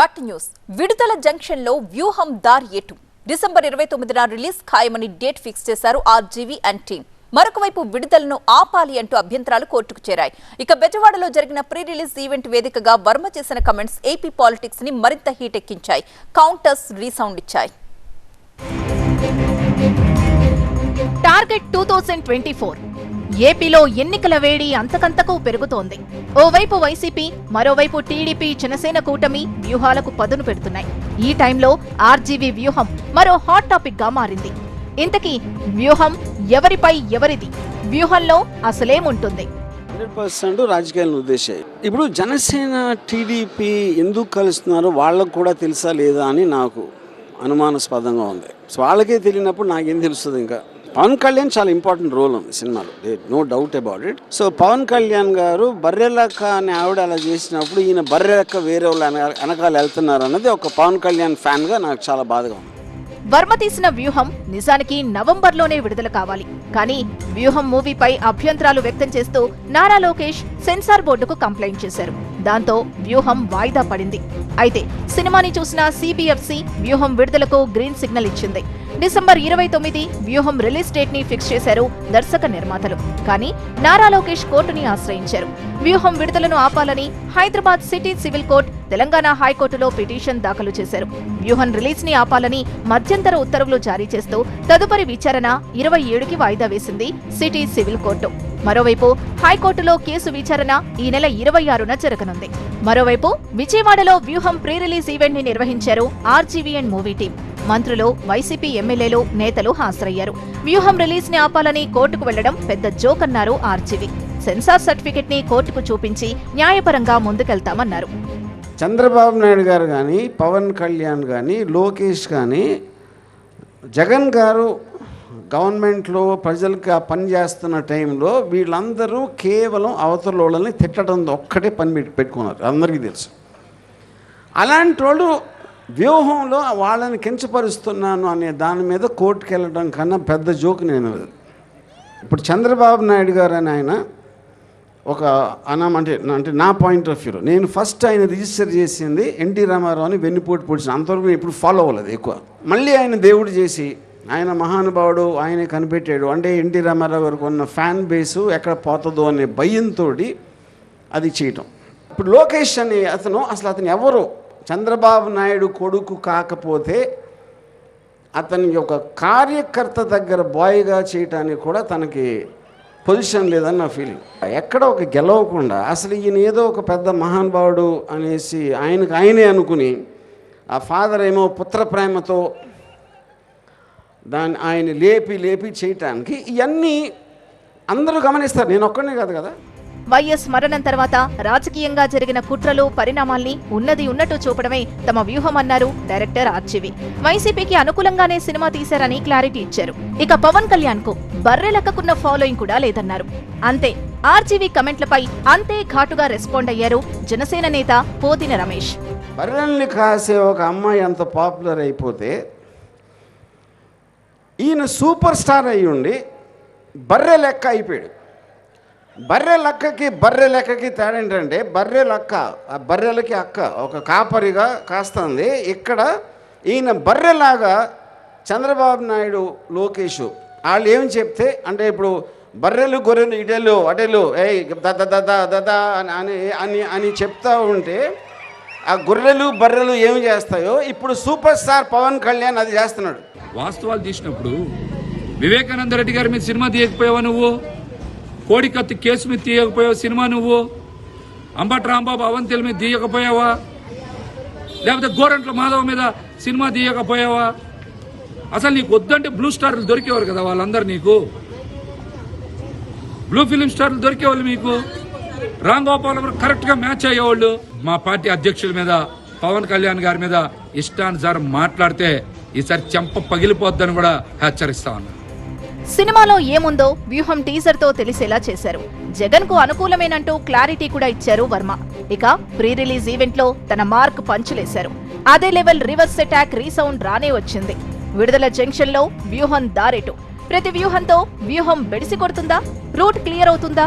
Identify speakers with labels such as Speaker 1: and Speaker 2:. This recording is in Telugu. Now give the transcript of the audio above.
Speaker 1: But news. విడుదల జంక్షన్లో వ్యూహం దార్ ఎటు? డిసెంబర్ ఇరవై తొమ్మిదిన రిలీజ్ ఖాయమని డేట్ ఫిక్స్ చేశారు ఆర్జీవీ అండ్ టీమ్ మరొక వైపు విడుదలను ఆపాలి అంటూ అభ్యంతరాలు కోర్టుకు చేరాయి. ఇక బెజవాడలో జరిగిన ప్రీ రిలీజ్ ఈవెంట్ వేదికగా వర్మ చేసిన కమెంట్స్ ఏపీ పాలిటిక్స్ని మరింత హీట్ ఎక్కించాయి కౌంటర్స్ రీసౌండ్ ఇచ్చాయి.
Speaker 2: Target two thousand twenty four. ఏపీలో ఎన్నికల వేడి అంతకంతకు పెరుగుతోంది. ఓవైపు వైసీపీ మరోవైపు టీడీపీ జనసేన కూటమి వ్యూహాలకు పదును పెడుతున్నాయి. ఈ టైంలో ఆర్జీవీ వ్యూహం మరో హాట్ టాపిక్గా మారింది. ఇంతకీ వ్యూహం ఎవరిపై ఎవరిది? వ్యూహంలో అసలేముంటుంది?
Speaker 3: హండ్రెడ్ పర్సెంట్ రాజకీయాలను ఉద్దేశాయి ఇప్పుడు జనసేన టీడీపీ ఎందుకు కలుస్తున్నారో? వాళ్ళకు కూడా తెలుసా లేదా అని నాకు అనుమానాస్పదంగా ఉంది. సో వాళ్ళకే తెలియనప్పుడు నాకేం తెలుస్తుంది ఇంకా? పవన్ కళ్యాణ్ చాలా ఇంపార్టెంట్ రోల్ ఉంది సినిమాలో. No doubt about it so Pavan Kalyan garu Barrelakka అని ఆవిడ అలా చేసినప్పుడు ఈయన బర్రెలక్క వేరే వాళ్ళు వెనకాల వెళ్తున్నారు అన్నది ఒక పవన్ కళ్యాణ్ ఫ్యాన్గా నాకు చాలా బాధగా ఉంది.
Speaker 2: వర్మ తీసిన వ్యూహం నిజానికి నవంబర్లోనే విడుదల కావాలి. కానీ వ్యూహం మూవీపై అభ్యంతరాలు వ్యక్తం చేస్తూ నారా లోకేష్ సెన్సార్ బోర్డుకు కంప్లైంట్ చేశారు. దాంతో వ్యూహం వాయిదా పడింది. అయితే సినిమాని చూసిన సిబిఎఫ్సి వ్యూహం విడుదలకు గ్రీన్ సిగ్నల్ ఇచ్చింది. డిసెంబర్ ఇరవై తొమ్మిది వ్యూహం రిలీజ్ డేట్ని ఫిక్స్ చేశారు దర్శక నిర్మాతలు. కానీ నారా లోకేష్ కోర్టుని ఆశ్రయించారు. వ్యూహం విడుదలను ఆపాలని Hyderabad city civil court Telangana హైకోర్టులో పిటిషన్ దాఖలు చేశారు. వ్యూహం రిలీజ్ని ఆపాలని మధ్యంతర ఉత్తర్వులు జారీ చేస్తూ తదుపరి విచారణ ఇరవై ఏడుకి వాయిదా వేసింది సిటీ సివిల్ కోర్టు. మరోవైపు హైకోర్టులో కేసు విచారణ ఈ నెల ఇరవై ఆరున జరగనుంది. మరోవైపు విజయవాడలో వ్యూహం ప్రీ రిలీజ్ ఈవెంట్ని నిర్వహించారు ఆర్జీవీ అండ్ మూవీ టీం. మంత్రులు వైసీపీ ఎమ్మెల్యేలు నేతలు హాజరయ్యారు. వ్యూహం రిలీజ్ని ఆపాలని కోర్టుకు వెళ్ళడం పెద్ద జోక్ అన్నారు ఆర్జీవీ. సెన్సార్ సర్టిఫికెట్ని కోర్టుకు చూపించి న్యాయపరంగా ముందుకెళ్తామన్నారు.
Speaker 3: చంద్రబాబు నాయుడు గారు కానీ పవన్ కళ్యాణ్ కానీ లోకేష్ కానీ జగన్ గారు గవర్నమెంట్లో ప్రజలకు ఆ పని చేస్తున్న టైంలో వీళ్ళందరూ కేవలం అవతల వాళ్ళని తిట్టడం ఒక్కటే పని పెట్టుకున్నారు. అందరికీ తెలుసు. అలాంటి వాళ్ళు వ్యూహంలో వాళ్ళని కించపరుస్తున్నాను అనే దాని మీద కోర్టుకు వెళ్ళడం కన్నా పెద్ద జోక్ నేను. ఇప్పుడు చంద్రబాబు నాయుడు గారు అని ఆయన ఒక అనామంటే అంటే నా పాయింట్ ఆఫ్ వ్యూలో నేను ఫస్ట్ ఆయన రిజిస్టర్ చేసింది ఎన్టీ రామారావు అని వెన్నుపోటు పొడిచిన. అంతవరకు ఇప్పుడు ఫాలో అవ్వలేదు ఎక్కువ. మళ్ళీ ఆయన దేవుడు చేసి ఆయన మహానుభావుడు ఆయనే కనిపెట్టాడు. అంటే ఎన్టీ రామారావు గారికి ఉన్న ఫ్యాన్ బేసు ఎక్కడ పోతుందో అనే భయంతో అది చేయటం. ఇప్పుడు లోకేష్ అనే అతను అసలు అతను ఎవరు చంద్రబాబు నాయుడు కొడుకు కాకపోతే అతని యొక్క కార్యకర్త దగ్గర బాయ్గా చేయటానికి కూడా తనకి పొజిషన్ లేదని నా ఫీలింగ్ ఎక్కడ ఒక గెలవకుండా అసలు ఈయన ఏదో ఒక పెద్ద మహానుభావుడు అనేసి ఆయనకు ఆయనే అనుకుని ఆ ఫాదర్ ఏమో పుత్ర ప్రేమతో దాన్ని ఆయన లేపి లేపి చేయటానికి ఇవన్నీ అందరూ గమనిస్తారు. నేను ఒక్కనే కాదు కదా?
Speaker 2: వైఎస్ మరణం తర్వాత రాజకీయంగా జరిగిన కుట్రలు పరిణామాల్ని ఉన్నది ఉన్నట్టు చూపడమే తమ వ్యూహమన్నారు డైరెక్టర్ ఆర్జీవి. వైసీపీకి అనుకూలంగానే సినిమా తీశారని క్లారిటీ ఇచ్చారు. ఇక పవన్ కళ్యాణ్కు బర్రెలెక్కకున్న ఫాలోయింగ్ కూడా లేదన్నారు. అంతే ఆర్జీవీ కమెంట్లపై అంతే ఘాటుగా రెస్పాండ్ అయ్యారు జనసేన నేత పోతిన రమేష్.
Speaker 3: బర్రెల్ని కాసే ఒక అమ్మాయి అంత పాపులర్ అయిపోతే ఈయన సూపర్ స్టార్ అయ్యుండి బర్రె లెక్క అయిపోయాడు. బర్రె లక్కకి బర్రె లెక్కకి తేడా ఏంటంటే బర్రె లక్క ఆ బర్రెలకి అక్క ఒక కాపరిగా కాస్తుంది. ఇక్కడ ఈయన బర్రెలాగా చంద్రబాబు నాయుడు లోకేష్ వాళ్ళు ఏం చెప్తే అంటే ఇప్పుడు బర్రెలు గొర్రెలు ఇటెలు అటెలు ఏయ్ దద దద దద అని అని అని అని చెప్తా ఉంటే ఆ గొర్రెలు బర్రెలు ఏమి చేస్తాయో ఇప్పుడు సూపర్ స్టార్ పవన్ కళ్యాణ్ అది చేస్తున్నాడు.
Speaker 4: వాస్తవాలు తీసినప్పుడు వివేకానంద రెడ్డి గారి మీద సినిమా తీయకపోయావా నువ్వు? కోడికత్తి కేసు మీద తీయకపోయావు సినిమా నువ్వు? అంబటి రాంబాబు అవంతిల మీద తీయకపోయావా? లేకపోతే గోరంట్ల మాధవ మీద సినిమా తీయకపోయావా? అసలు నీకు వద్దంటే బ్లూ స్టార్లు దొరికేవారు కదా వాళ్ళందరూ నీకు? బ్లూ ఫిలిం స్టార్లు దొరికేవాళ్ళు మీకు? రామ్ గోపాల్ కరెక్ట్గా మ్యాచ్ అయ్యేవాళ్ళు? మా పార్టీ అధ్యక్షుల మీద పవన్ కళ్యాణ్ గారి మీద ఇష్టానుసారం మాట్లాడితే ఈసారి చెంప పగిలిపోద్దని కూడా హెచ్చరిస్తా ఉన్నాను
Speaker 2: సినిమాలో ఏముందో వ్యూహం టీజర్తో తెలిసేలా చేశారు. జగన్కు అనుకూలమేనంటూ క్లారిటీ కూడా ఇచ్చారు వర్మ. ఇక ప్రీ రిలీజ్ ఈవెంట్లో తన మార్క్ పంచులేశారు. అదే లెవెల్ రివర్స్ అటాక్ రీసౌండ్ రానే వచ్చింది. విడుదల జంక్షన్లో వ్యూహం దారెటు. ప్రతి వ్యూహంతో వ్యూహం బెడిసి కొడుతుందా? రూట్ క్లియర్ అవుతుందా?